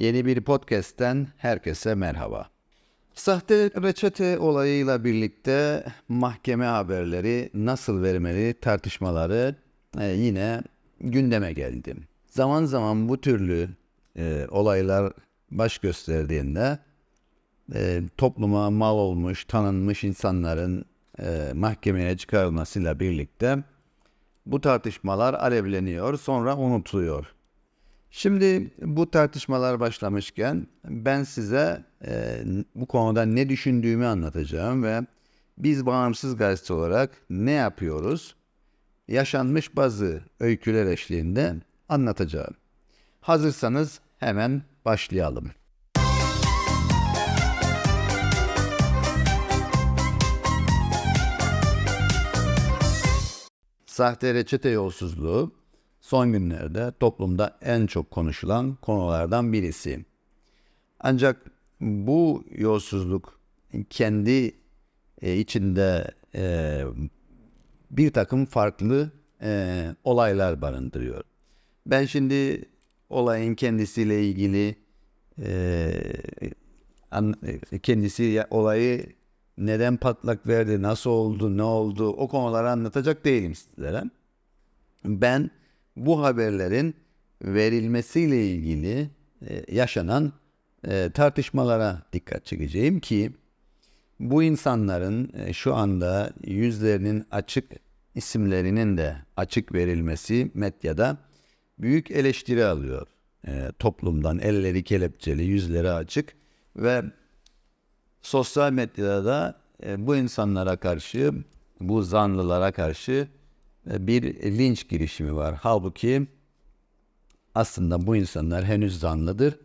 Yeni bir podcast'ten herkese merhaba. Sahte reçete olayıyla birlikte mahkeme haberleri nasıl vermeli tartışmaları e, yine gündeme geldi. Zaman zaman bu türlü e, olaylar baş gösterdiğinde e, topluma mal olmuş, tanınmış insanların e, mahkemeye çıkarılmasıyla birlikte bu tartışmalar alevleniyor, sonra unutuluyor. Şimdi bu tartışmalar başlamışken ben size e, bu konuda ne düşündüğümü anlatacağım ve biz bağımsız gazete olarak ne yapıyoruz? Yaşanmış bazı öyküler eşliğinde anlatacağım. Hazırsanız hemen başlayalım. Sahte reçete yolsuzluğu son günlerde toplumda en çok konuşulan konulardan birisi. Ancak bu yolsuzluk kendi e, içinde e, bir takım farklı e, olaylar barındırıyor. Ben şimdi olayın kendisiyle ilgili kendisi olayı neden patlak verdi, nasıl oldu, ne oldu o konuları anlatacak değilim sizlere. Ben bu haberlerin verilmesiyle ilgili e, yaşanan e, tartışmalara dikkat çekeceğim ki bu insanların e, şu anda yüzlerinin açık isimlerinin de açık verilmesi medyada büyük eleştiri alıyor. E, toplumdan elleri kelepçeli, yüzleri açık ve sosyal medyada da e, bu insanlara karşı, bu zanlılara karşı bir linç girişimi var. Halbuki aslında bu insanlar henüz zanlıdır.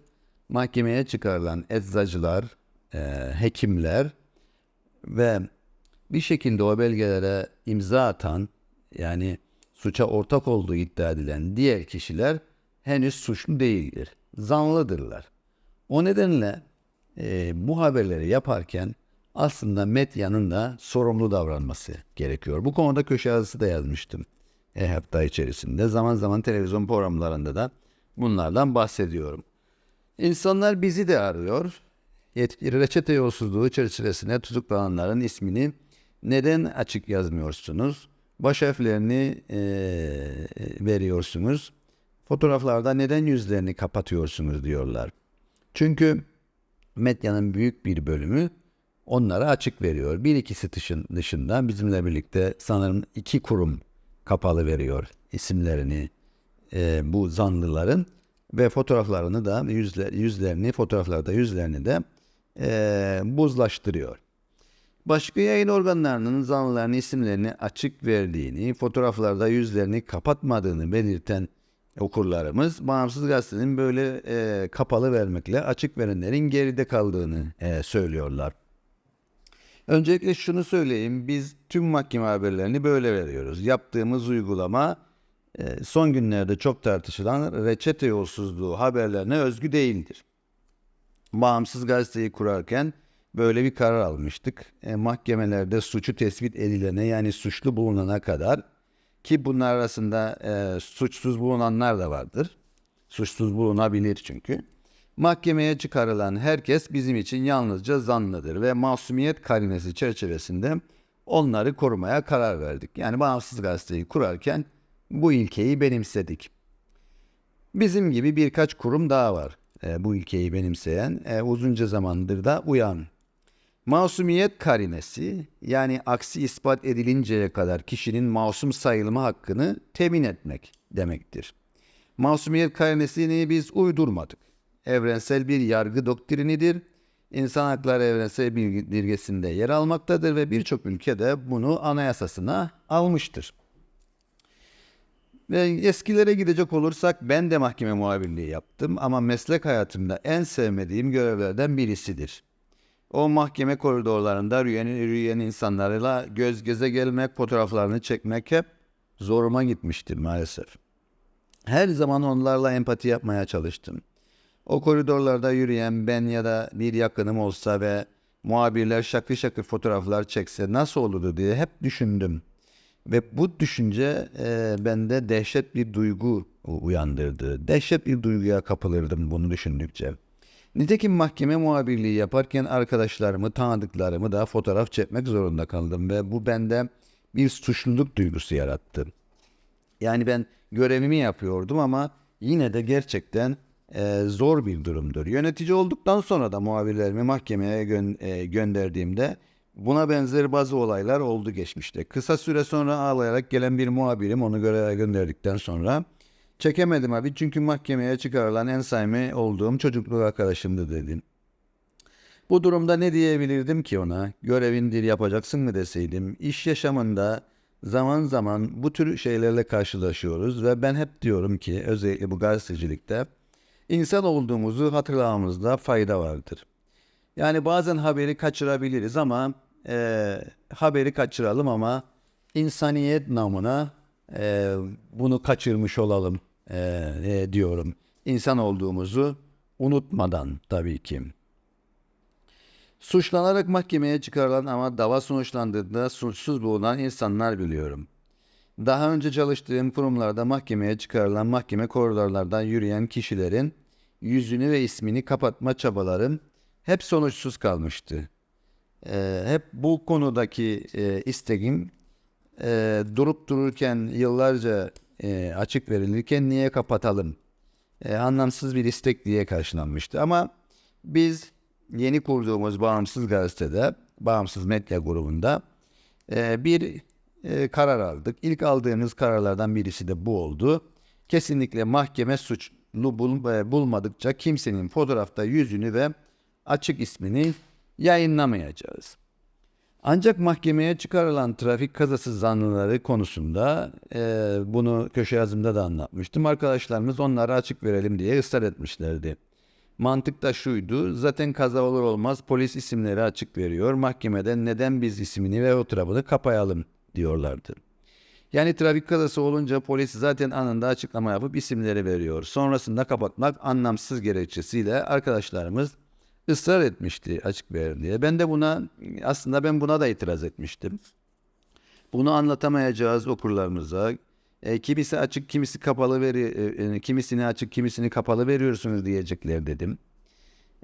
Mahkemeye çıkarılan eczacılar, e, hekimler ve bir şekilde o belgelere imza atan yani suça ortak olduğu iddia edilen diğer kişiler henüz suçlu değildir. Zanlıdırlar. O nedenle e, bu haberleri yaparken aslında medyanın da sorumlu davranması gerekiyor. Bu konuda köşe yazısı da yazmıştım e, hafta içerisinde. Zaman zaman televizyon programlarında da bunlardan bahsediyorum. İnsanlar bizi de arıyor. Reçete yolsuzluğu çerçevesinde tutuklananların ismini neden açık yazmıyorsunuz? Baş harflerini e, veriyorsunuz. Fotoğraflarda neden yüzlerini kapatıyorsunuz diyorlar. Çünkü medyanın büyük bir bölümü onlara açık veriyor. Bir ikisi dışın, dışında bizimle birlikte sanırım iki kurum kapalı veriyor isimlerini e, bu zanlıların ve fotoğraflarını da yüzler, yüzlerini fotoğraflarda yüzlerini de e, buzlaştırıyor. Başka yayın organlarının zanlıların isimlerini açık verdiğini, fotoğraflarda yüzlerini kapatmadığını belirten okurlarımız bağımsız gazetenin böyle e, kapalı vermekle açık verenlerin geride kaldığını e, söylüyorlar. Öncelikle şunu söyleyeyim. Biz tüm mahkeme haberlerini böyle veriyoruz. Yaptığımız uygulama e, son günlerde çok tartışılan reçete yolsuzluğu haberlerine özgü değildir. Bağımsız gazeteyi kurarken böyle bir karar almıştık. E, mahkemelerde suçu tespit edilene yani suçlu bulunana kadar ki bunlar arasında e, suçsuz bulunanlar da vardır. Suçsuz bulunabilir çünkü. Mahkemeye çıkarılan herkes bizim için yalnızca zanlıdır ve masumiyet karinesi çerçevesinde onları korumaya karar verdik. Yani bağımsız gazeteyi kurarken bu ilkeyi benimsedik. Bizim gibi birkaç kurum daha var e, bu ilkeyi benimseyen, e, uzunca zamandır da uyan. Masumiyet karinesi yani aksi ispat edilinceye kadar kişinin masum sayılma hakkını temin etmek demektir. Masumiyet karinesini biz uydurmadık. Evrensel bir yargı doktrinidir. İnsan Hakları Evrensel Bildirgesi'nde yer almaktadır ve birçok ülke de bunu anayasasına almıştır. Ve eskilere gidecek olursak ben de mahkeme muhabirliği yaptım ama meslek hayatımda en sevmediğim görevlerden birisidir. O mahkeme koridorlarında rüyen, rüyen insanlarla göz göze gelmek, fotoğraflarını çekmek hep zoruma gitmiştir maalesef. Her zaman onlarla empati yapmaya çalıştım. O koridorlarda yürüyen ben ya da bir yakınım olsa ve muhabirler şakır şakır fotoğraflar çekse nasıl olurdu diye hep düşündüm. Ve bu düşünce e, bende dehşet bir duygu uyandırdı. Dehşet bir duyguya kapılırdım bunu düşündükçe. Nitekim mahkeme muhabirliği yaparken arkadaşlarımı, tanıdıklarımı da fotoğraf çekmek zorunda kaldım ve bu bende bir suçluluk duygusu yarattı. Yani ben görevimi yapıyordum ama yine de gerçekten e, zor bir durumdur. Yönetici olduktan sonra da muhabirlerimi mahkemeye gön- e, gönderdiğimde buna benzer bazı olaylar oldu geçmişte. Kısa süre sonra ağlayarak gelen bir muhabirim onu göreve gönderdikten sonra çekemedim abi çünkü mahkemeye çıkarılan en samimi olduğum çocukluk arkadaşımdı dedim. Bu durumda ne diyebilirdim ki ona? Görevindir yapacaksın mı deseydim. İş yaşamında zaman zaman bu tür şeylerle karşılaşıyoruz ve ben hep diyorum ki özellikle bu gazetecilikte insan olduğumuzu hatırlamamızda fayda vardır. Yani bazen haberi kaçırabiliriz ama e, haberi kaçıralım ama insaniyet namına e, bunu kaçırmış olalım e, e, diyorum. İnsan olduğumuzu unutmadan tabii ki. Suçlanarak mahkemeye çıkarılan ama dava sonuçlandığında suçsuz bulunan insanlar biliyorum. Daha önce çalıştığım kurumlarda mahkemeye çıkarılan mahkeme koridorlardan yürüyen kişilerin yüzünü ve ismini kapatma çabalarım hep sonuçsuz kalmıştı. Ee, hep bu konudaki e, isteğim e, durup dururken yıllarca e, açık verilirken niye kapatalım? E, anlamsız bir istek diye karşılanmıştı. Ama biz yeni kurduğumuz bağımsız gazetede, bağımsız medya grubunda e, bir e, karar aldık. İlk aldığımız kararlardan birisi de bu oldu. Kesinlikle mahkeme suçlu bul, e, bulmadıkça kimsenin fotoğrafta yüzünü ve açık ismini yayınlamayacağız. Ancak mahkemeye çıkarılan trafik kazası zanlıları konusunda e, bunu köşe yazımda da anlatmıştım. Arkadaşlarımız onları açık verelim diye ısrar etmişlerdi. Mantık da şuydu. Zaten kaza olur olmaz polis isimleri açık veriyor. Mahkemeden neden biz ismini ve fotoğrafını kapayalım diyorlardı. Yani trafik kazası olunca polis zaten anında açıklama yapıp isimleri veriyor. Sonrasında kapatmak anlamsız gerekçesiyle arkadaşlarımız ısrar etmişti açık verin diye. Ben de buna aslında ben buna da itiraz etmiştim. Bunu anlatamayacağız okurlarımıza. E, kimisi açık, kimisi kapalı veri, e, e, kimisini açık, kimisini kapalı veriyorsunuz diyecekler dedim.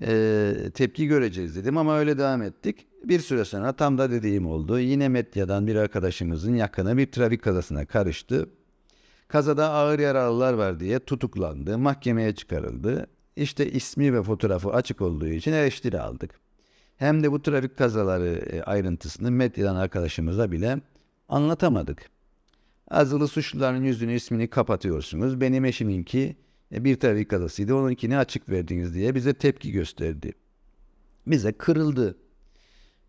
E, tepki göreceğiz dedim ama öyle devam ettik. Bir süre sonra tam da dediğim oldu. Yine medyadan bir arkadaşımızın yakını bir trafik kazasına karıştı. Kazada ağır yaralılar var diye tutuklandı, mahkemeye çıkarıldı. İşte ismi ve fotoğrafı açık olduğu için eleştiri aldık. Hem de bu trafik kazaları e, ayrıntısını medyadan arkadaşımıza bile anlatamadık. Azılı suçluların yüzünü ismini kapatıyorsunuz. Benim eşiminki e, bir trafik kazasıydı. Onunkini açık verdiniz diye bize tepki gösterdi. Bize kırıldı.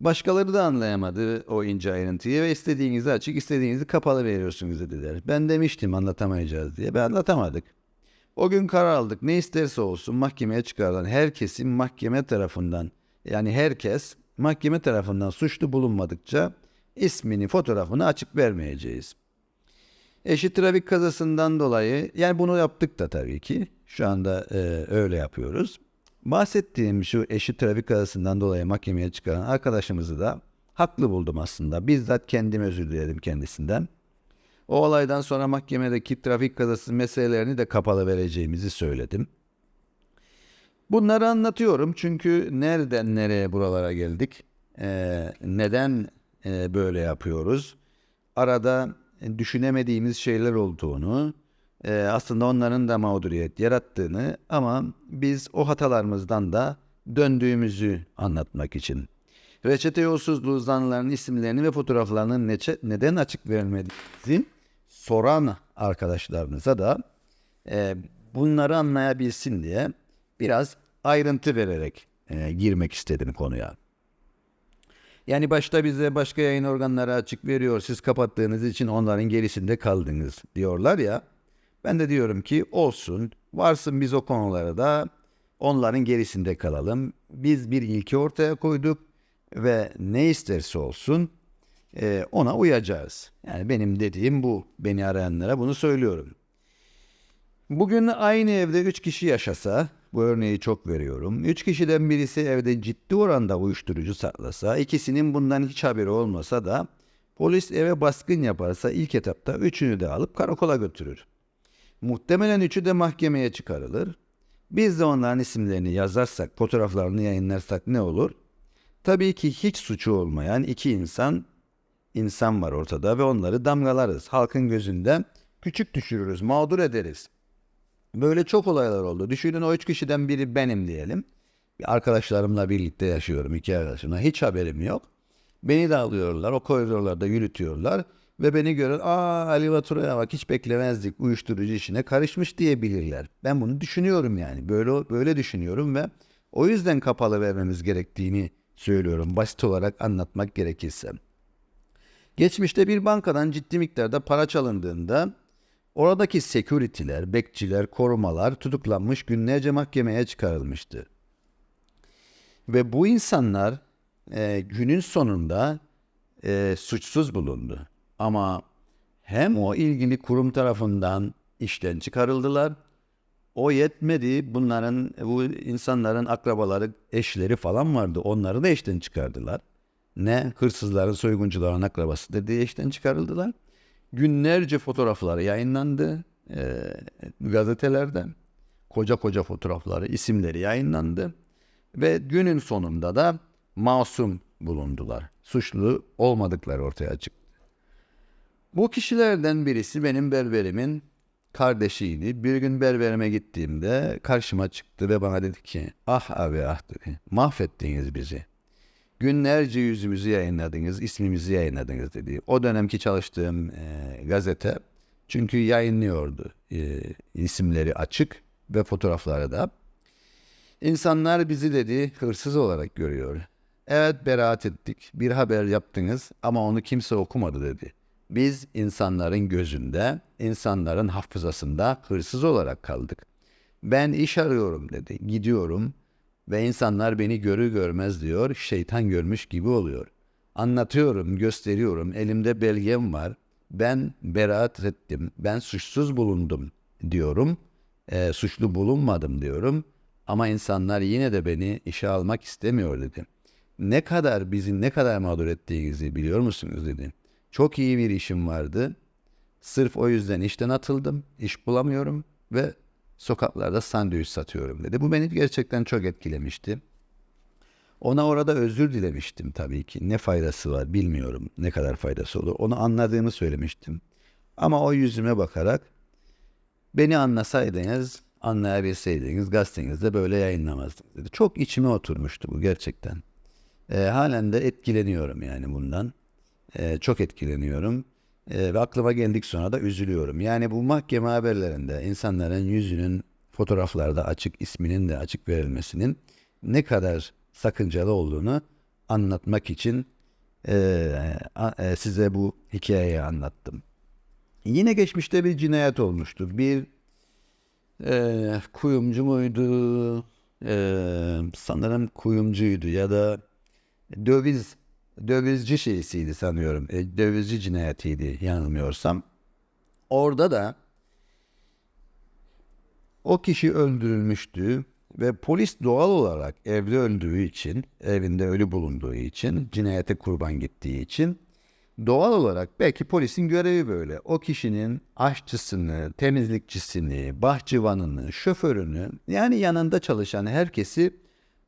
Başkaları da anlayamadı o ince ayrıntıyı ve istediğinizi açık, istediğinizi kapalı veriyorsunuz dediler. Ben demiştim anlatamayacağız diye. Ben anlatamadık. O gün karar aldık. Ne isterse olsun mahkemeye çıkarılan herkesin mahkeme tarafından yani herkes mahkeme tarafından suçlu bulunmadıkça ismini, fotoğrafını açık vermeyeceğiz. Eşi trafik kazasından dolayı yani bunu yaptık da tabii ki. Şu anda e, öyle yapıyoruz. Bahsettiğim şu eşi trafik kazasından dolayı mahkemeye çıkaran arkadaşımızı da haklı buldum aslında. Bizzat kendim özür diledim kendisinden. O olaydan sonra mahkemedeki trafik kazası meselelerini de kapalı vereceğimizi söyledim. Bunları anlatıyorum çünkü nereden nereye buralara geldik? Ee, neden e, böyle yapıyoruz? Arada düşünemediğimiz şeyler olduğunu, e, aslında onların da mağduriyet yarattığını ama biz o hatalarımızdan da döndüğümüzü anlatmak için. Reçete yolsuzluğu zanlılarının isimlerini ve fotoğraflarının neçe, neden açık verilmediğini soran arkadaşlarınıza da e, bunları anlayabilsin diye biraz ayrıntı vererek e, girmek istedim konuya. Yani başta bize başka yayın organları açık veriyor. Siz kapattığınız için onların gerisinde kaldınız diyorlar ya. Ben de diyorum ki olsun. Varsın biz o konulara da onların gerisinde kalalım. Biz bir ilki ortaya koyduk ve ne isterse olsun e, ona uyacağız. Yani benim dediğim bu. Beni arayanlara bunu söylüyorum. Bugün aynı evde üç kişi yaşasa, bu örneği çok veriyorum. Üç kişiden birisi evde ciddi oranda uyuşturucu saklasa, ikisinin bundan hiç haberi olmasa da polis eve baskın yaparsa ilk etapta üçünü de alıp karakola götürür. Muhtemelen üçü de mahkemeye çıkarılır. Biz de onların isimlerini yazarsak, fotoğraflarını yayınlarsak ne olur? Tabii ki hiç suçu olmayan iki insan insan var ortada ve onları damgalarız. Halkın gözünde küçük düşürürüz, mağdur ederiz. Böyle çok olaylar oldu. Düşünün o üç kişiden biri benim diyelim. Arkadaşlarımla birlikte yaşıyorum, iki arkadaşımla. Hiç haberim yok. Beni de alıyorlar, o koridorlarda yürütüyorlar. Ve beni görür, aa Ali Batura'ya bak hiç beklemezdik uyuşturucu işine karışmış diyebilirler. Ben bunu düşünüyorum yani. Böyle böyle düşünüyorum ve o yüzden kapalı vermemiz gerektiğini söylüyorum. Basit olarak anlatmak gerekirse. Geçmişte bir bankadan ciddi miktarda para çalındığında oradaki security'ler, bekçiler, korumalar tutuklanmış günlerce mahkemeye çıkarılmıştı. Ve bu insanlar e, günün sonunda e, suçsuz bulundu. Ama hem o ilgili kurum tarafından işten çıkarıldılar. O yetmedi. Bunların bu insanların akrabaları, eşleri falan vardı. Onları da işten çıkardılar. Ne hırsızların, soyguncuların akrabasıdır diye işten çıkarıldılar. Günlerce fotoğrafları yayınlandı e, gazetelerden. Koca koca fotoğrafları, isimleri yayınlandı. Ve günün sonunda da masum bulundular. Suçlu olmadıkları ortaya çıktı. Bu kişilerden birisi benim berberimin kardeşiydi. Bir gün berberime gittiğimde karşıma çıktı ve bana dedi ki ah abi ah dedi mahvettiniz bizi. Günlerce yüzümüzü yayınladınız, ismimizi yayınladınız dedi. O dönemki çalıştığım e, gazete çünkü yayınlıyordu e, isimleri açık ve fotoğrafları da. İnsanlar bizi dedi hırsız olarak görüyor. Evet beraat ettik. Bir haber yaptınız ama onu kimse okumadı dedi. Biz insanların gözünde, insanların hafızasında hırsız olarak kaldık. Ben iş arıyorum dedi. Gidiyorum ve insanlar beni görür görmez diyor, şeytan görmüş gibi oluyor. Anlatıyorum, gösteriyorum, elimde belgem var. Ben beraat ettim, ben suçsuz bulundum diyorum. E, suçlu bulunmadım diyorum. Ama insanlar yine de beni işe almak istemiyor dedi. Ne kadar bizi ne kadar mağdur ettiğinizi biliyor musunuz dedi. Çok iyi bir işim vardı. Sırf o yüzden işten atıldım. İş bulamıyorum ve sokaklarda sandviç satıyorum dedi. Bu beni gerçekten çok etkilemişti. Ona orada özür dilemiştim tabii ki. Ne faydası var bilmiyorum ne kadar faydası olur. Onu anladığımı söylemiştim. Ama o yüzüme bakarak beni anlasaydınız, anlayabilseydiniz gazetenizde böyle yayınlamazdınız dedi. Çok içime oturmuştu bu gerçekten. E, halen de etkileniyorum yani bundan. E, çok etkileniyorum. E, ve aklıma geldik sonra da üzülüyorum. Yani bu mahkeme haberlerinde insanların yüzünün fotoğraflarda açık, isminin de açık verilmesinin ne kadar sakıncalı olduğunu anlatmak için e, e, size bu hikayeyi anlattım. Yine geçmişte bir cinayet olmuştu. Bir e, kuyumcu muydu? E, sanırım kuyumcuydu ya da döviz dövizci şeysiydi sanıyorum. E, dövizci cinayetiydi yanılmıyorsam. Orada da o kişi öldürülmüştü ve polis doğal olarak evde öldüğü için, evinde ölü bulunduğu için, cinayete kurban gittiği için doğal olarak belki polisin görevi böyle. O kişinin aşçısını, temizlikçisini, bahçıvanını, şoförünü yani yanında çalışan herkesi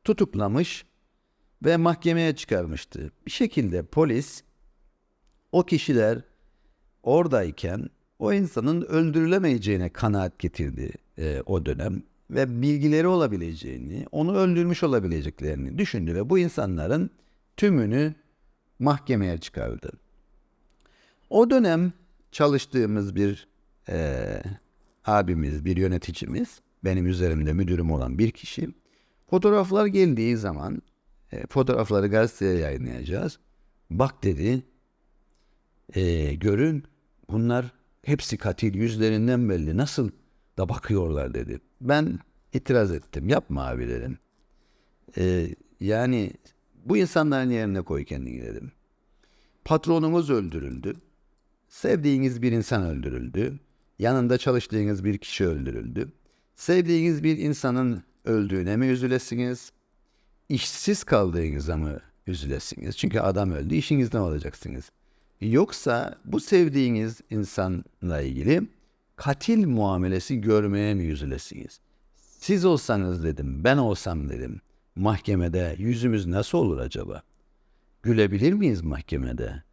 tutuklamış ve mahkemeye çıkarmıştı. Bir şekilde polis o kişiler oradayken o insanın öldürülemeyeceğine kanaat getirdi e, o dönem ve bilgileri olabileceğini, onu öldürmüş olabileceklerini düşündü ve bu insanların tümünü mahkemeye çıkardı. O dönem çalıştığımız bir e, abimiz, bir yöneticimiz, benim üzerimde müdürüm olan bir kişi, fotoğraflar geldiği zaman e, fotoğrafları gazeteye yayınlayacağız. Bak dedi, e, görün bunlar hepsi katil yüzlerinden belli. Nasıl da bakıyorlar dedi. Ben itiraz ettim. Yapma abi dedim. E, yani bu insanların yerine koy kendini dedim. Patronumuz öldürüldü. Sevdiğiniz bir insan öldürüldü. Yanında çalıştığınız bir kişi öldürüldü. Sevdiğiniz bir insanın öldüğüne mi üzülesiniz? İşsiz kaldığınızda mı üzülesiniz? Çünkü adam öldü, işinizden olacaksınız. Yoksa bu sevdiğiniz insanla ilgili katil muamelesi görmeye mi üzülesiniz? Siz olsanız dedim, ben olsam dedim. Mahkemede yüzümüz nasıl olur acaba? Gülebilir miyiz mahkemede?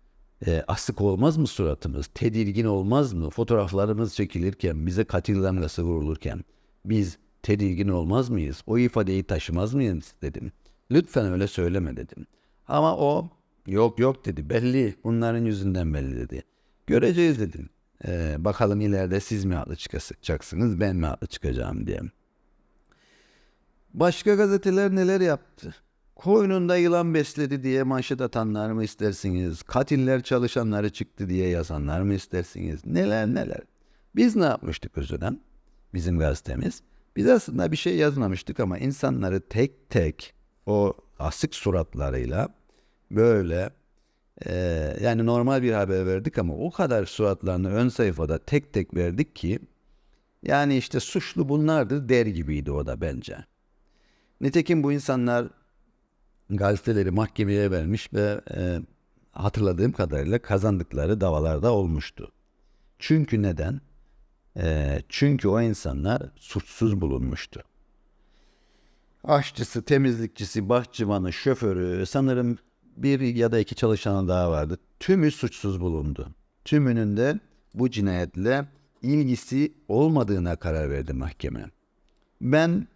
E, asık olmaz mı suratımız? Tedirgin olmaz mı? Fotoğraflarımız çekilirken, bize katil damgası vurulurken biz tedirgin olmaz mıyız? O ifadeyi taşımaz mıyız dedim. Lütfen öyle söyleme dedim. Ama o yok yok dedi. Belli. Bunların yüzünden belli dedi. Göreceğiz dedim. E, bakalım ileride siz mi haklı çıkacaksınız, ben mi haklı çıkacağım diye. Başka gazeteler neler yaptı? Koynunda yılan besledi diye manşet atanlar mı istersiniz? Katiller çalışanları çıktı diye yazanlar mı istersiniz? Neler neler. Biz ne yapmıştık o? Bizim gazetemiz. Biz aslında bir şey yazmamıştık ama insanları tek tek o asık suratlarıyla böyle e, yani normal bir haber verdik ama o kadar suratlarını ön sayfada tek tek verdik ki yani işte suçlu bunlardır der gibiydi o da bence. Nitekim bu insanlar gazeteleri mahkemeye vermiş ve e, hatırladığım kadarıyla kazandıkları davalarda olmuştu. Çünkü neden? E, çünkü o insanlar suçsuz bulunmuştu. Aşçısı, temizlikçisi, bahçıvanı, şoförü, sanırım bir ya da iki çalışanı daha vardı. Tümü suçsuz bulundu. Tümünün de bu cinayetle ilgisi olmadığına karar verdi mahkeme. Ben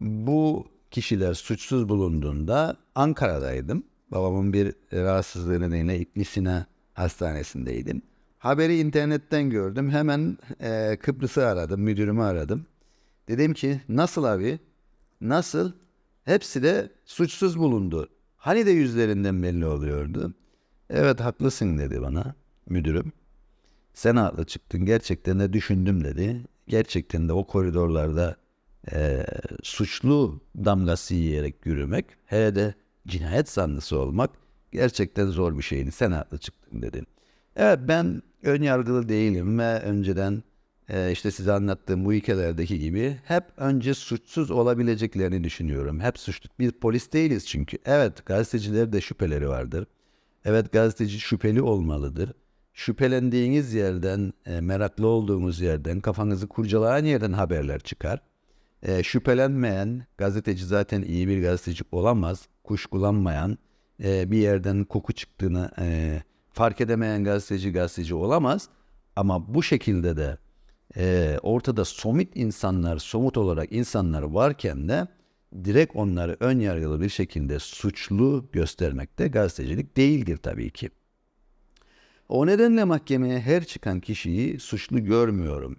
bu kişiler suçsuz bulunduğunda Ankara'daydım. Babamın bir rahatsızlığı nedeniyle İbn Sina hastanesindeydim. Haberi internetten gördüm. Hemen e, Kıbrıs'ı aradım, müdürümü aradım. Dedim ki nasıl abi? Nasıl? Hepsi de suçsuz bulundu. Hani de yüzlerinden belli oluyordu. Evet haklısın dedi bana müdürüm. Sen haklı çıktın. Gerçekten de düşündüm dedi. Gerçekten de o koridorlarda e, suçlu damgası yiyerek yürümek, hele de cinayet zanlısı olmak gerçekten zor bir şeydi. Sen haklı çıktın dedi. Evet ben ön yargılı değilim ve önceden e, işte size anlattığım bu hikayelerdeki gibi hep önce suçsuz olabileceklerini düşünüyorum. Hep suçlu. Biz polis değiliz çünkü. Evet gazeteciler de şüpheleri vardır. Evet gazeteci şüpheli olmalıdır. Şüphelendiğiniz yerden, e, meraklı olduğunuz yerden, kafanızı kurcalayan yerden haberler çıkar. E, şüphelenmeyen gazeteci zaten iyi bir gazeteci olamaz. Kuşkulanmayan, e, bir yerden koku çıktığını e, fark edemeyen gazeteci gazeteci olamaz. Ama bu şekilde de e, ortada somut insanlar, somut olarak insanlar varken de direkt onları ön yargılı bir şekilde suçlu göstermek de gazetecilik değildir tabii ki. O nedenle mahkemeye her çıkan kişiyi suçlu görmüyorum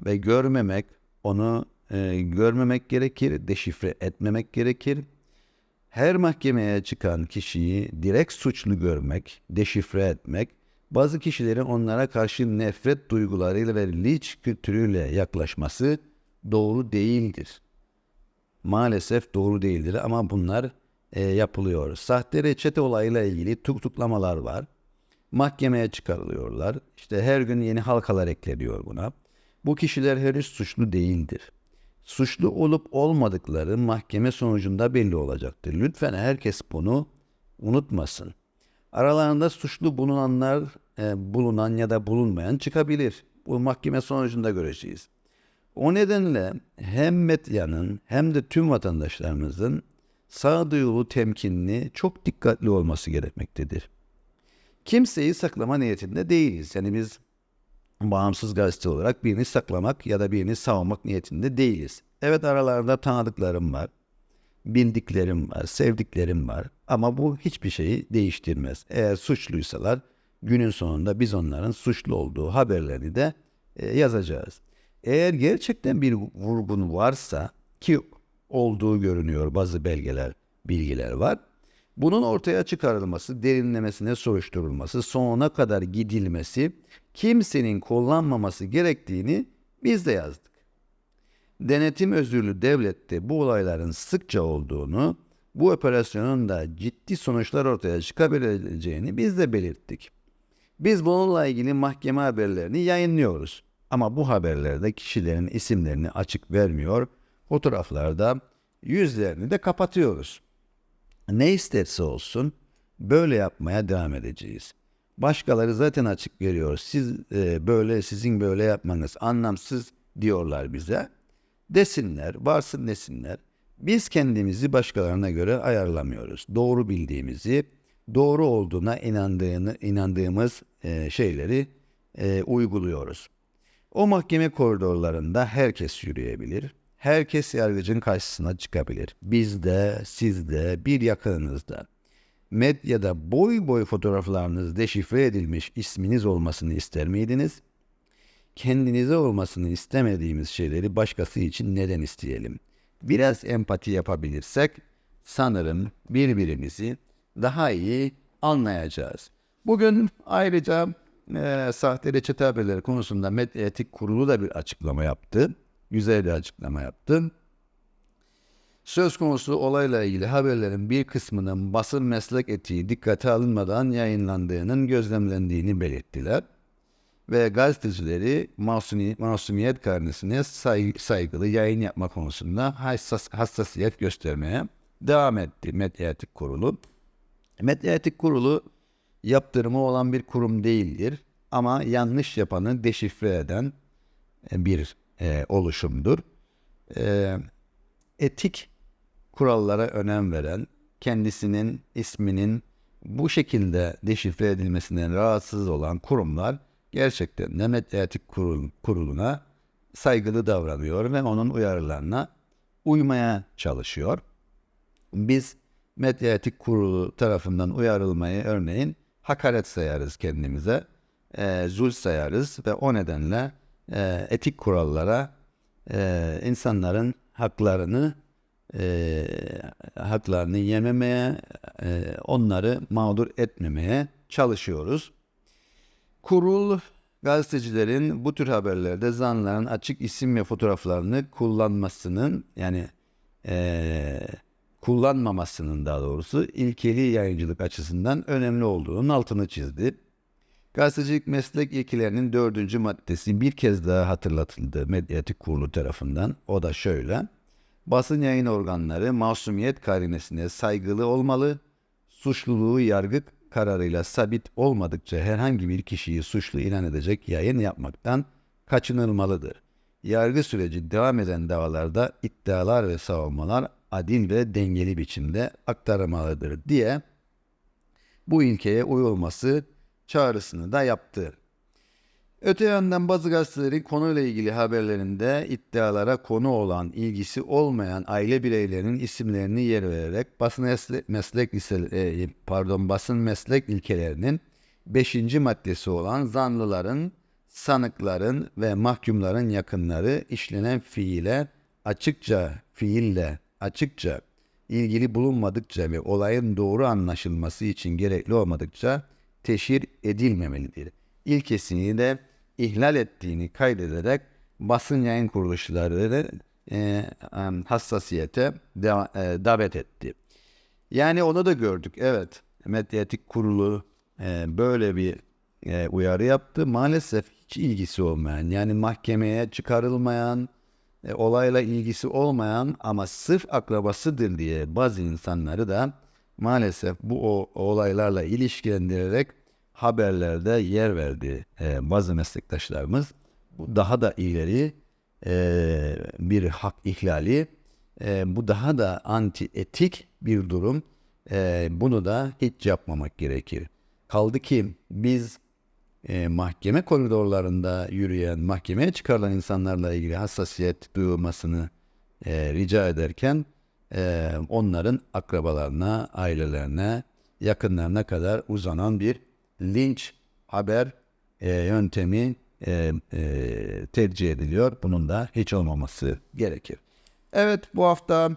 ve görmemek onu e, görmemek gerekir, deşifre etmemek gerekir. Her mahkemeye çıkan kişiyi direkt suçlu görmek, deşifre etmek, bazı kişilerin onlara karşı nefret duygularıyla ve linç kültürüyle yaklaşması doğru değildir. Maalesef doğru değildir ama bunlar e, yapılıyor. Sahte reçete olayıyla ilgili tutuklamalar var. Mahkemeye çıkarılıyorlar. İşte her gün yeni halkalar ekleniyor buna. Bu kişiler henüz suçlu değildir suçlu olup olmadıkları mahkeme sonucunda belli olacaktır. Lütfen herkes bunu unutmasın. Aralarında suçlu bulunanlar, e, bulunan ya da bulunmayan çıkabilir. Bu mahkeme sonucunda göreceğiz. O nedenle hem medyanın hem de tüm vatandaşlarımızın sağduyulu temkinli, çok dikkatli olması gerekmektedir. Kimseyi saklama niyetinde değiliz. Yani biz bağımsız gazete olarak birini saklamak ya da birini savunmak niyetinde değiliz. Evet aralarında tanıdıklarım var, bildiklerim var, sevdiklerim var ama bu hiçbir şeyi değiştirmez. Eğer suçluysalar günün sonunda biz onların suçlu olduğu haberlerini de e, yazacağız. Eğer gerçekten bir vurgun varsa ki olduğu görünüyor bazı belgeler, bilgiler var. Bunun ortaya çıkarılması, derinlemesine soruşturulması, sonuna kadar gidilmesi, kimsenin kullanmaması gerektiğini biz de yazdık. Denetim özürlü devlette bu olayların sıkça olduğunu, bu operasyonun da ciddi sonuçlar ortaya çıkabileceğini biz de belirttik. Biz bununla ilgili mahkeme haberlerini yayınlıyoruz. Ama bu haberlerde kişilerin isimlerini açık vermiyor, fotoğraflarda yüzlerini de kapatıyoruz. Ne isterse olsun böyle yapmaya devam edeceğiz. Başkaları zaten açık veriyor. Siz e, böyle, sizin böyle yapmanız anlamsız diyorlar bize. Desinler, varsın desinler. Biz kendimizi başkalarına göre ayarlamıyoruz. Doğru bildiğimizi, doğru olduğuna inandığını, inandığımız e, şeyleri e, uyguluyoruz. O mahkeme koridorlarında herkes yürüyebilir. Herkes yargıcın karşısına çıkabilir. Bizde, sizde, bir yakınınızda. Medyada boy boy fotoğraflarınız deşifre edilmiş isminiz olmasını ister miydiniz? Kendinize olmasını istemediğimiz şeyleri başkası için neden isteyelim? Biraz empati yapabilirsek sanırım birbirimizi daha iyi anlayacağız. Bugün ayrıca e, sahte reçete haberleri konusunda Medya Etik Kurulu da bir açıklama yaptı. Güzel bir açıklama yaptı. Söz konusu olayla ilgili haberlerin bir kısmının basın meslek etiği dikkate alınmadan yayınlandığının gözlemlendiğini belirttiler. Ve gazetecileri masumi, masumiyet karnesine say, saygılı yayın yapma konusunda hassas, hassasiyet göstermeye devam etti Medya Etik Kurulu. Medya Etik Kurulu yaptırımı olan bir kurum değildir ama yanlış yapanı deşifre eden e, bir e, oluşumdur. E, etik kurallara önem veren, kendisinin isminin bu şekilde deşifre edilmesinden rahatsız olan kurumlar gerçekten Mehmet Etik Kurul, Kurulu'na saygılı davranıyor ve onun uyarılarına uymaya çalışıyor. Biz Medya Etik Kurulu tarafından uyarılmayı örneğin hakaret sayarız kendimize, e, zul sayarız ve o nedenle e, etik kurallara e, insanların haklarını e, haklarını yememeye, e, onları mağdur etmemeye çalışıyoruz. Kurul gazetecilerin bu tür haberlerde zanların açık isim ve fotoğraflarını kullanmasının yani e, kullanmamasının daha doğrusu ilkeli yayıncılık açısından önemli olduğunun altını çizdi. Gazetecilik meslek ilkelerinin dördüncü maddesi bir kez daha hatırlatıldı Medyatik Kurulu tarafından. O da şöyle. Basın yayın organları masumiyet karinesine saygılı olmalı, suçluluğu yargı kararıyla sabit olmadıkça herhangi bir kişiyi suçlu ilan edecek yayın yapmaktan kaçınılmalıdır. Yargı süreci devam eden davalarda iddialar ve savunmalar adil ve dengeli biçimde aktarılmalıdır diye bu ilkeye uyulması çağrısını da yaptı. Öte yandan bazı gazetelerin konuyla ilgili haberlerinde iddialara konu olan, ilgisi olmayan aile bireylerinin isimlerini yer vererek basın meslek, meslek lise, pardon basın meslek ilkelerinin 5. maddesi olan zanlıların, sanıkların ve mahkumların yakınları işlenen fiile açıkça fiille açıkça ilgili bulunmadıkça ve olayın doğru anlaşılması için gerekli olmadıkça teşhir edilmemelidir. İlkesini de ihlal ettiğini kaydederek basın yayın kuruluşları e, hassasiyete de, e, davet etti. Yani onu da gördük. Evet, Medyatik Kurulu e, böyle bir e, uyarı yaptı. Maalesef hiç ilgisi olmayan, yani mahkemeye çıkarılmayan, e, olayla ilgisi olmayan ama sırf akrabasıdır diye bazı insanları da maalesef bu o, olaylarla ilişkilendirerek haberlerde yer verdi e, bazı meslektaşlarımız. Bu daha da ileri e, bir hak ihlali, e, bu daha da anti etik bir durum. E, bunu da hiç yapmamak gerekir. Kaldı ki biz e, mahkeme koridorlarında yürüyen, mahkemeye çıkarılan insanlarla ilgili hassasiyet duyulmasını e, rica ederken e, onların akrabalarına, ailelerine, yakınlarına kadar uzanan bir linç haber e, yöntemi e, e, tercih ediliyor. Bunun da hiç olmaması gerekir. Evet bu hafta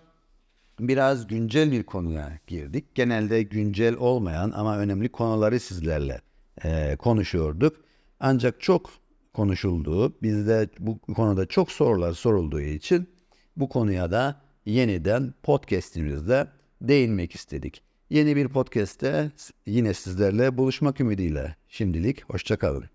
biraz güncel bir konuya girdik. Genelde güncel olmayan ama önemli konuları sizlerle e, konuşuyorduk. Ancak çok konuşulduğu, bizde bu konuda çok sorular sorulduğu için bu konuya da yeniden podcast'imizde değinmek istedik. Yeni bir podcast'te yine sizlerle buluşmak ümidiyle. Şimdilik hoşçakalın.